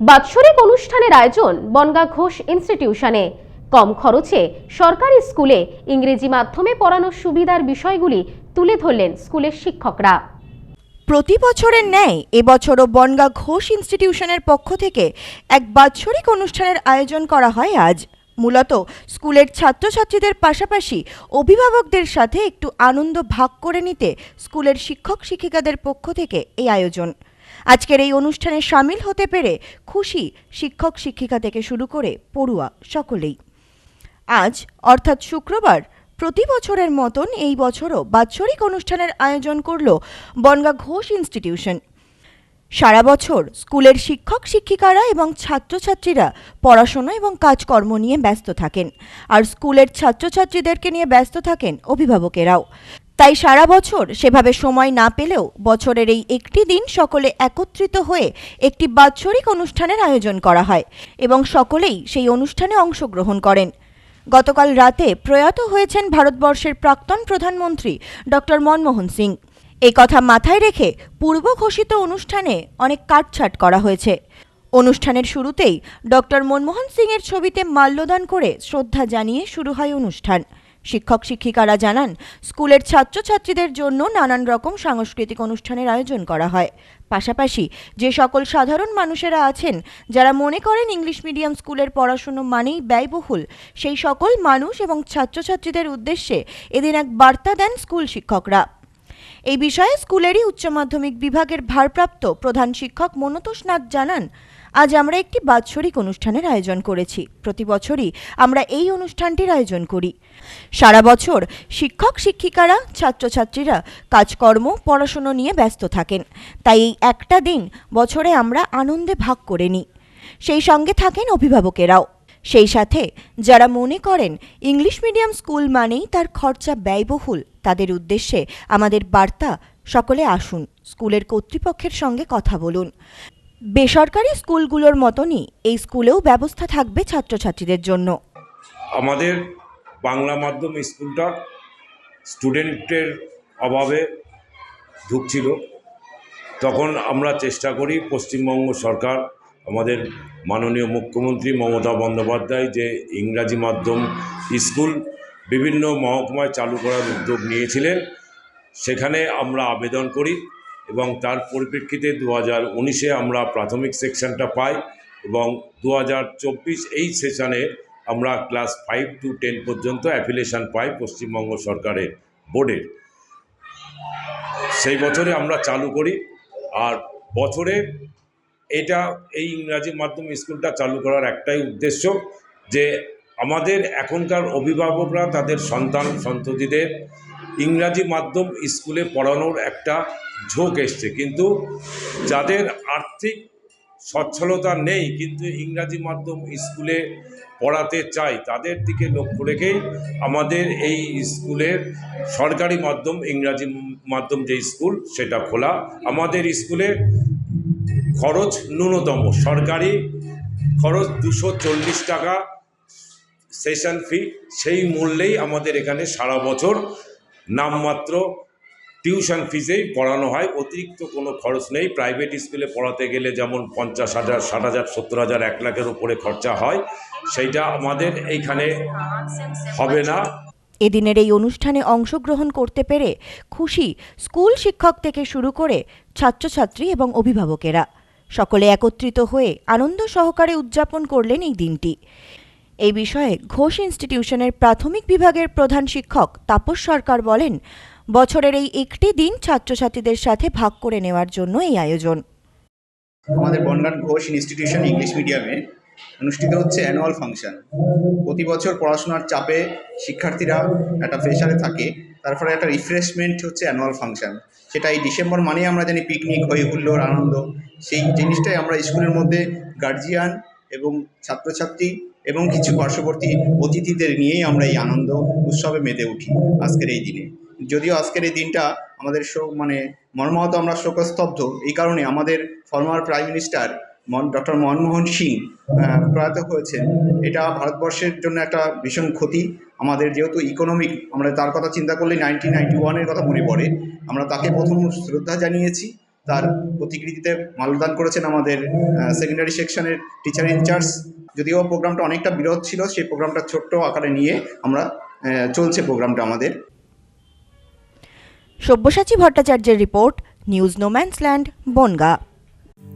বাৎসরিক অনুষ্ঠানের আয়োজন বনগা ঘোষ ইনস্টিটিউশনে কম খরচে সরকারি স্কুলে ইংরেজি মাধ্যমে পড়ানোর সুবিধার বিষয়গুলি তুলে ধরলেন স্কুলের শিক্ষকরা। প্রতি বছরের ন্যায় এবছরও বনগা ঘোষ ইনস্টিটিউশনের পক্ষ থেকে এক বাৎসরিক অনুষ্ঠানের আয়োজন করা হয় আজ। মূলত স্কুলের ছাত্রছাত্রীদের পাশাপাশি অভিভাবকদের সাথে একটু আনন্দ ভাগ করে নিতে স্কুলের শিক্ষক শিক্ষিকাদের পক্ষ থেকে এই আয়োজন। আজকের এই অনুষ্ঠানে সামিল হতে পেরে খুশি শিক্ষক শিক্ষিকা থেকে শুরু করে পড়ুয়া সকলেই। আজ, অর্থাৎ শুক্রবার, প্রতি বছরের মতন এই বছরও বাৎসরিক অনুষ্ঠানের আয়োজন করল বনগা ঘোষ ইনস্টিটিউশন। সারা বছর স্কুলের শিক্ষক শিক্ষিকারা এবং ছাত্রছাত্রীরা পড়াশোনা এবং কাজকর্ম নিয়ে ব্যস্ত থাকেন। আর স্কুলের ছাত্রছাত্রীদেরকে নিয়ে ব্যস্ত থাকেন অভিভাবকেরাও। তাই সারা বছর সেভাবে সময় না পেলেও বছরের এই একটি দিন সকলে একত্রিত হয়ে একটি বাৎসরিক অনুষ্ঠানের আয়োজন করা হয় এবং সকলেই সেই অনুষ্ঠানে অংশগ্রহণ করেন। গতকাল রাতে প্রয়াত হয়েছেন ভারতবর্ষের প্রাক্তন প্রধানমন্ত্রী ডক্টর মনমোহন সিং। এই কথা মাথায় রেখে পূর্ব ঘোষিত অনুষ্ঠানে অনেক কাটছাট করা হয়েছে। অনুষ্ঠানের শুরুতেই ডক্টর মনমোহন সিংয়ের ছবিতে মাল্যদান করে শ্রদ্ধা জানিয়ে শুরু হয় অনুষ্ঠান। শিক্ষক, শিক্ষিকারা জানান, স্কুলের ছাত্রছাত্রীদের জন্য নানান রকম সাংস্কৃতিক অনুষ্ঠানের আয়োজন করা হয়। পাশাপাশি যে সকল সাধারণ মানুষেরা আছেন, যারা মনে করেন ইংলিশ মিডিয়াম স্কুলের পড়াশুনো মানেই ব্যয়বহুল, সেই সকল মানুষ এবং ছাত্রছাত্রীদের উদ্দেশ্যে এদিন এক বার্তা দেন স্কুল শিক্ষকরা। এই বিষয়ে স্কুলেরই উচ্চ মাধ্যমিক বিভাগের ভারপ্রাপ্ত প্রধান শিক্ষক মনতোষ নাথ জানান, আজ আমরা একটি বাৎসরিক অনুষ্ঠানের আয়োজন করেছি। প্রতি বছরই আমরা এই অনুষ্ঠানটির আয়োজন করি। সারা বছর শিক্ষক, শিক্ষিকারা, ছাত্রছাত্রীরা কাজকর্ম, পড়াশুনো নিয়ে ব্যস্ত থাকেন। তাই এই একটা দিন বছরে আমরা আনন্দে ভাগ করে নিই। সেই সঙ্গে থাকেন অভিভাবকেরাও। সেই সাথে যারা মনে করেন ইংলিশ মিডিয়াম স্কুল মানেই তার খরচা ব্যয়বহুল, তাদের উদ্দেশ্যে আমাদের বার্তা সকলে আসুন, স্কুলের কর্তৃপক্ষের সঙ্গে কথা বলুন। বেসরকারি স্কুলগুলোর মতনই এই স্কুলেও ব্যবস্থা থাকবে ছাত্রছাত্রীদের জন্য। আমাদের বাংলা মাধ্যম স্কুলটা স্টুডেন্টের অভাবে ঢুকছিল তখন আমরা চেষ্টা করি পশ্চিমবঙ্গ সরকার আমাদের মাননীয় মুখ্যমন্ত্রী মমতা বন্দ্যোপাধ্যায় যে ইংরাজি মাধ্যম স্কুল বিভিন্ন মহকুমায় চালু করার উদ্যোগ নিয়েছিলেন, সেখানে আমরা আবেদন করি এবং তার পরিপ্রেক্ষিতে দু হাজার উনিশে আমরা প্রাথমিক সেকশনটা পাই এবং দু হাজার চব্বিশ এই সেশনে আমরা ক্লাস ফাইভ টু টেন পর্যন্ত অ্যাফিলিয়েশন পাই পশ্চিমবঙ্গ সরকারের বোর্ডের সেই বছরে আমরা চালু করি আর বছরে এটা এই ইংরাজি মাধ্যম স্কুলটা চালু করার একটাই উদ্দেশ্য যে আমাদের এখনকার অভিভাবকরা, তাদের সন্তান, সন্ততিদের ইংরাজি মাধ্যম স্কুলে পড়ানোর একটা ঝোঁক এসছে। কিন্তু যাদের আর্থিক সচ্ছলতা নেই, কিন্তু ইংরাজি মাধ্যম স্কুলে পড়াতে চাই তাদের দিকে লক্ষ্য রেখেই আমাদের এই স্কুলের সরকারি মাধ্যম, ইংরাজি মাধ্যম যে স্কুল, সেটা খোলা। আমাদের স্কুলে খরচ ন্যূনতম। সরকারি খরচ দুশো চল্লিশ টাকা সেশন ফি সেই মূল্যেই আমাদের এখানে সারা বছর নামমাত্র টিউশন ফিসেই পড়ানো হয়। অতিরিক্ত কোনো খরচ নেই। প্রাইভেট স্কুলে পড়াতে গেলে যেমন পঞ্চাশ হাজার, ষাট হাজার, সত্তর হাজার, এক লাখের উপরে খরচা হয়। সেইটা আমাদের এইখানে হবে না। এদিনের এই অনুষ্ঠানে অংশগ্রহণ করতে পেরে খুশি স্কুল শিক্ষক থেকে শুরু করে ছাত্রছাত্রী এবং অভিভাবকেরা। সকলে একত্রিত হয়ে আনন্দ সহকারে উদযাপন করলেন এই দিনটি। এই বিষয়ে ঘোষ ইনস্টিটিউশনের প্রাথমিক বিভাগের প্রধান শিক্ষক তাপস সরকার বলেন, বছরের এই একটি দিন ছাত্রছাত্রীদের সাথে ভাগ করে নেওয়ার জন্য এই আয়োজন। আমাদের বনগান ঘোষ ইনস্টিটিউশন ইংলিশ মিডিয়ামে অনুষ্ঠিত হচ্ছে অ্যানুয়াল ফাংশন। প্রতি বছর পড়াশোনার চাপে শিক্ষার্থীরা একটা প্রেশারে থাকে। তারপরে একটা রিফ্রেশমেন্ট হচ্ছে অ্যানুয়াল ফাংশন সেটা এই ডিসেম্বর মানেই আমরা জানি পিকনিক হই হুল্লোর আনন্দ। সেই জিনিসটাই আমরা স্কুলের মধ্যে গার্জিয়ান এবং ছাত্রছাত্রী এবং কিছু পার্শ্ববর্তী অতিথিদের নিয়েই আমরা এই আনন্দ উৎসবে মেতে উঠি আজকের এই দিনে। যদিও আজকের এই দিনটা আমাদের শোক মানে মর্মাহত আমরা শোকস্তব্ধ, এই কারণে আমাদের ফর্মার প্রাইম মিনিস্টার মন ডক্টর মনমোহন সিং প্রয়াত হয়েছেন। এটা ভারতবর্ষের জন্য একটা ভীষণ ক্ষতি। আমাদের যেহেতু ইকোনমিক আমরা তার কথা চিন্তা করলে নাইনটিন নাইনটি ওয়ানের কথা মনে পড়ে। আমরা তাকে প্রথম শ্রদ্ধা জানিয়েছি। তার প্রতিকৃতিতে মাল্যদান করেছেন আমাদের সেকেন্ডারি সেকশনের টিচার ইনচার্জ যদিও প্রোগ্রামটা অনেকটা বিরোধ ছিল, সেই প্রোগ্রামটা ছোট্ট আকারে নিয়ে আমরা চলছে প্রোগ্রামটা আমাদের। সব্যসাচী ভট্টাচার্যের report, news no man's land Bangaon.